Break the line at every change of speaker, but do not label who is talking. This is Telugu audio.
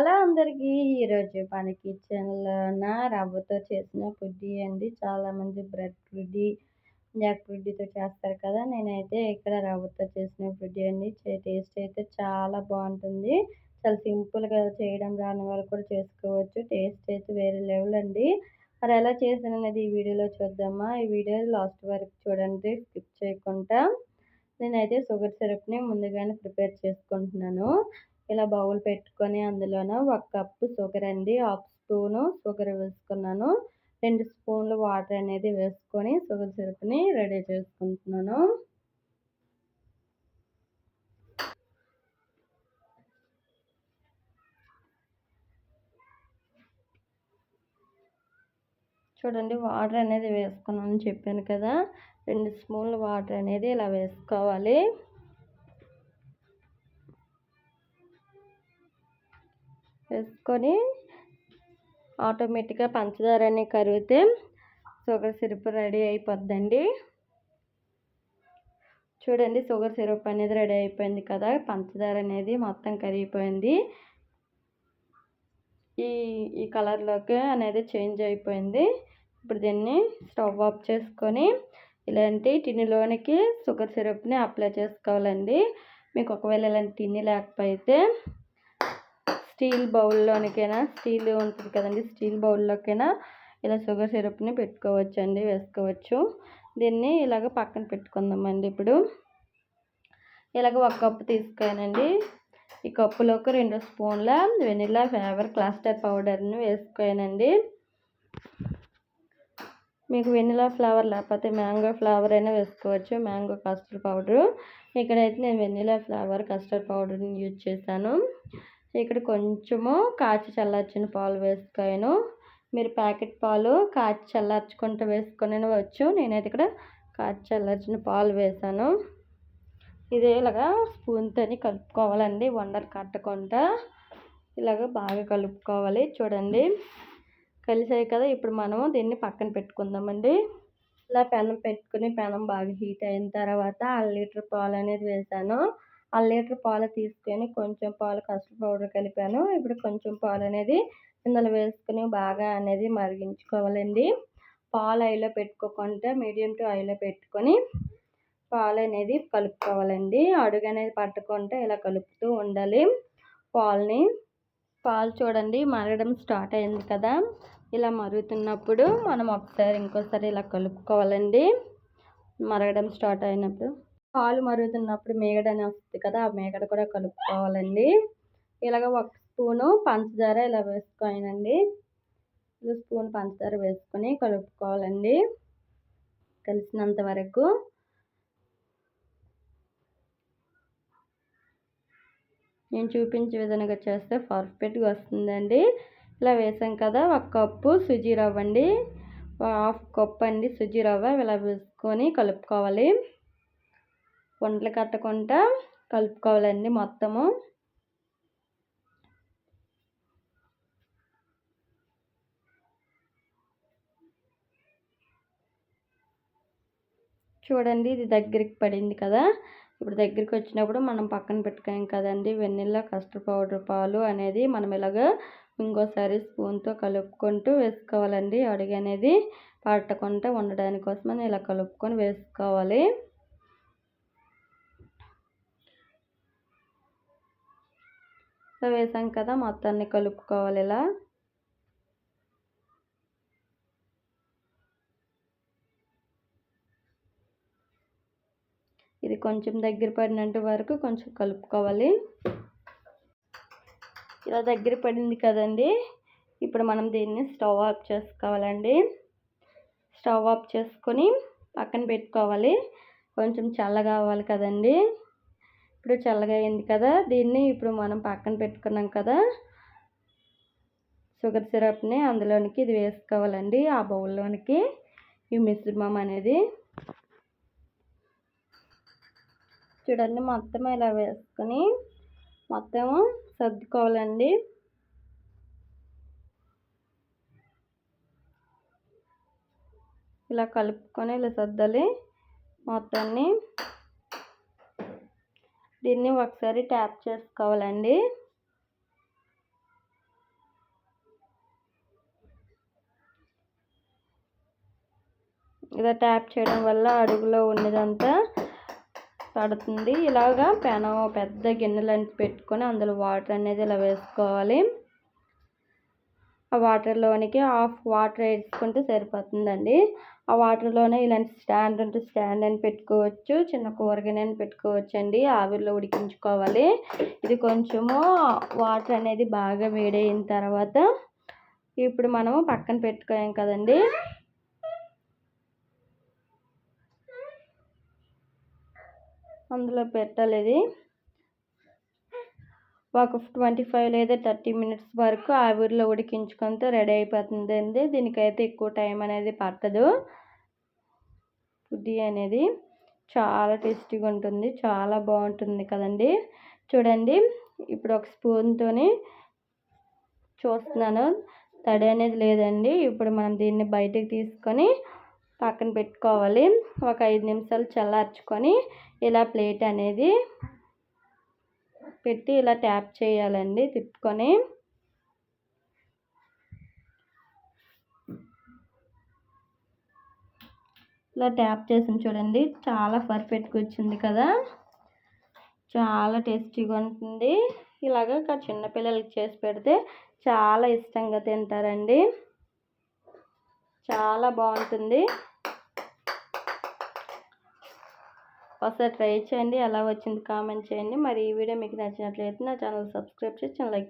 హలో అందరికీ ఈరోజు మన కిచెన్లోన రవ్వతో చేసిన పుడ్డీ అండి. చాలామంది బ్రెడ్ పుడ్డీ జాక్ పుడ్డీతో చేస్తారు కదా. నేనైతే ఇక్కడ రవ్వతో చేసిన పుడ్డీ అండి. టేస్ట్ అయితే చాలా బాగుంటుంది. చాలా సింపుల్గా చేయడం రాని వాళ్ళు కూడా చేసుకోవచ్చు. టేస్ట్ అయితే వేరే లెవెల్ అండి. మరి ఎలా చేసాను అనేది ఈ వీడియోలో చూద్దామా? ఈ వీడియో లాస్ట్ వరకు చూడండి. స్కిప్ చేయకుండా. నేనైతే షుగర్ సిరప్ని ముందుగానే ప్రిపేర్ చేసుకుంటున్నాను. ఇలా బౌల్ పెట్టుకొని అందులోన ఒక కప్పు షుగర్ అండి హాఫ్ స్పూను షుగర్ వేసుకున్నాను. రెండు స్పూన్లు వాటర్ అనేది వేసుకొని షుగర్ సిరప్ని రెడీ చేసుకుంటున్నాను. చూడండి వాటర్ అనేది వేసుకున్నాను చెప్పాను కదా. రెండు స్పూన్లు వాటర్ అనేది ఇలా వేసుకోవాలి. వేసుకొని ఆటోమేటిక్గా పంచదార అనే కరిగితే షుగర్ సిరప్ రెడీ అయిపోద్దండి. చూడండి షుగర్ సిరప్ అనేది రెడీ అయిపోయింది కదా. పంచదార అనేది మొత్తం కరిగిపోయింది. ఈ ఈ కలర్లోకి అనేది చేంజ్ అయిపోయింది. ఇప్పుడు దీన్ని స్టవ్ ఆఫ్ చేసుకొని ఇలాంటి టిన్నులోనికి షుగర్ సిరప్ని అప్లై చేసుకోవాలండి. మీకు ఒకవేళ ఇలాంటి టిన్ని లేకపోతే స్టీల్ బౌల్లోనికైనా స్టీల్ ఉంటుంది కదండి స్టీల్ బౌల్లోకైనా ఇలా షుగర్ సిరప్ని పెట్టుకోవచ్చు అండి వేసుకోవచ్చు. దీన్ని ఇలాగ పక్కన పెట్టుకుందామండి ఇప్పుడు. ఇలాగ ఒక కప్పు తీసుకోనండి ఈ కప్పులోకి రెండు స్పూన్ల వెనిలా ఫ్లేవర్ క్లాస్టర్ పౌడర్ని వేసుకోనండి మీకు వెనిలా ఫ్లేవర్ లేకపోతే మ్యాంగో ఫ్లేవర్ అయినా వేసుకోవచ్చు మ్యాంగో కస్టర్డ్ పౌడరు. ఇక్కడైతే నేను వెనిలా ఫ్లేవర్ కస్టర్డ్ పౌడర్ని యూజ్ చేశాను. ఇక్కడ కొంచెము కాచి చల్లార్చిన పాలు వేసుకోను. మీరు ప్యాకెట్ పాలు కాచి చల్లార్చుకుంటూ వేసుకొని వచ్చు నేనైతే ఇక్కడ కాచి చల్లార్చిన పాలు వేసాను ఇదే ఇలాగా స్పూన్తో కలుపుకోవాలండి వండర్ కట్టకుండా. ఇలాగ బాగా కలుపుకోవాలి చూడండి. కలిసాయి కదా ఇప్పుడు మనము దీన్ని పక్కన పెట్టుకుందామండి. ఇలా పెనం పెట్టుకుని పెనం బాగా హీట్ అయిన తర్వాత అర లీటర్ పాలు అనేది వేసాను అర లీటర్ పాలు తీసుకొని కొంచెం పాలు కస్టర్డ్ పౌడర్ కలిపాను. ఇప్పుడు కొంచెం పాలు అనేది ఇందులో వేసుకుని బాగా అనేది మరిగించుకోవాలండి. పాలు ఐలో పెట్టుకోకుండా మీడియం టు ఐలో పెట్టుకొని పాలు అనేది కలుపుకోవాలండి. అడుగు అనేది పట్టుకుంటే ఇలా కలుపుతూ ఉండాలి. పాలని పాలు చూడండి మరగడం స్టార్ట్ అయింది కదా. ఇలా మరుగుతున్నప్పుడు మనం ఒకసారి ఇంకోసారి ఇలా కలుపుకోవాలండి. మరగడం స్టార్ట్ అయినప్పుడు. పాలు మరుగుతున్నప్పుడు మేగడ అని వస్తుంది కదా ఆ మేగడ కూడా కలుపుకోవాలండి. ఇలాగ ఒక స్పూను పంచదార ఇలా వేసుకోనండి ఇలా స్పూన్ పంచదార వేసుకొని కలుపుకోవాలండి. కలిసినంత వరకు. నేను చూపించే విధంగా చేస్తే పర్ఫెక్ట్గా వస్తుందండి. ఇలా వేసాం కదా ఒక కప్పు సుజీ రవ్వ అండి హాఫ్ కప్ అండి సుజీ రవ్వ. ఇలా వేసుకొని కలుపుకోవాలి. వంటలు కట్టకుండా కలుపుకోవాలండి మొత్తము. చూడండి ఇది దగ్గరికి పడింది కదా. ఇప్పుడు దగ్గరికి వచ్చినప్పుడు మనం పక్కన పెట్టుకోం కదండి. వెన్నెల కస్టర్డ్ పౌడర్ పాలు అనేది మనం ఇలాగ ఇంకోసారి స్పూన్తో కలుపుకుంటూ వేసుకోవాలండి. అడుగు అనేది పట్టకుండా ఉండడానికి కోసమని ఇలా కలుపుకొని వేసుకోవాలి. సో వేసాం కదా మొత్తాన్ని కలుపుకోవాలి ఇలా. ఇది కొంచెం దగ్గర పడినంత వరకు కొంచెం కలుపుకోవాలి. ఇలా దగ్గర పడింది కదండి ఇప్పుడు మనం దీన్ని స్టవ్ ఆఫ్ చేసుకోవాలండి. స్టవ్ ఆఫ్ చేసుకొని పక్కన పెట్టుకోవాలి. కొంచెం చల్లగా అవ్వాలి కదండి. ఇప్పుడు చల్లగా అయింది కదా దీన్ని ఇప్పుడు మనం పక్కన పెట్టుకున్నాం కదా. షుగర్ సిరప్ని అందులోనికి ఇది వేసుకోవాలండి ఆ బౌల్లోనికి. ఈ మిశ్రమం అనేది. చూడండి మొత్తం ఇలా వేసుకొని మొత్తం సర్దుకోవాలండి. ఇలా కలుపుకొని ఇలా సర్దాలి. మొత్తాన్ని దీన్ని ఒకసారి ట్యాప్ చేసుకోవాలండి. ఇలా ట్యాప్ చేయడం వల్ల అడుగులో ఉన్నదంతా పడుతుంది. ఇలాగా పెనం పెద్ద గిన్నెలు పెట్టుకొని అందులో వాటర్ అనేది ఇలా వేసుకోవాలి. ఆ వాటర్లోనికి హాఫ్ వాటర్ వేసుకుంటే సరిపోతుందండి. ఆ వాటర్లోనే ఇలాంటి స్టాండ్ ఉంటే స్టాండ్ అని పెట్టుకోవచ్చు చిన్న కూరగాయని పెట్టుకోవచ్చు అండి ఆవిరిలో ఉడికించుకోవాలి. ఇది కొంచెము వాటర్ అనేది బాగా వేడైన తర్వాత ఇప్పుడు మనము పక్కన పెట్టుకోయాం కదండి. అందులో పెట్టాలి ఇది. ఒక ట్వంటీ ఫైవ్ లేదా థర్టీ మినిట్స్ వరకు ఆవిరిలో ఉడికించుకుంటే రెడీ అయిపోతుంది అండి. దీనికైతే ఎక్కువ టైం అనేది పట్టదు. ఫుడ్ అనేది చాలా టేస్టీగా ఉంటుంది. చాలా బాగుంటుంది కదండి. చూడండి ఇప్పుడు ఒక స్పూన్తోని చూస్తున్నాను. తడి అనేది లేదండి. ఇప్పుడు మనం దీన్ని బయటకు తీసుకొని పక్కన పెట్టుకోవాలి. ఒక ఐదు నిమిషాలు చల్లార్చుకొని ఇలా ప్లేట్ అనేది పెట్టి ఇలా ట్యాప్ చేయాలండి తిప్పుకొని. ఇలా ట్యాప్ చేసి చూడండి చాలా పర్ఫెక్ట్గా వచ్చింది కదా. చాలా టేస్టీగా ఉంటుంది. ఇలాగ చిన్నపిల్లలకి చేసి పెడితే చాలా ఇష్టంగా తింటారండి. చాలా బాగుంటుంది. ఒకసారి ట్రై చేయండి ఎలా వచ్చింది కామెంట్ చేయండి. మరి ఈ వీడియో మీకు నచ్చినట్లయితే నా ఛానల్ సబ్స్క్రైబ్ చేసి లైక్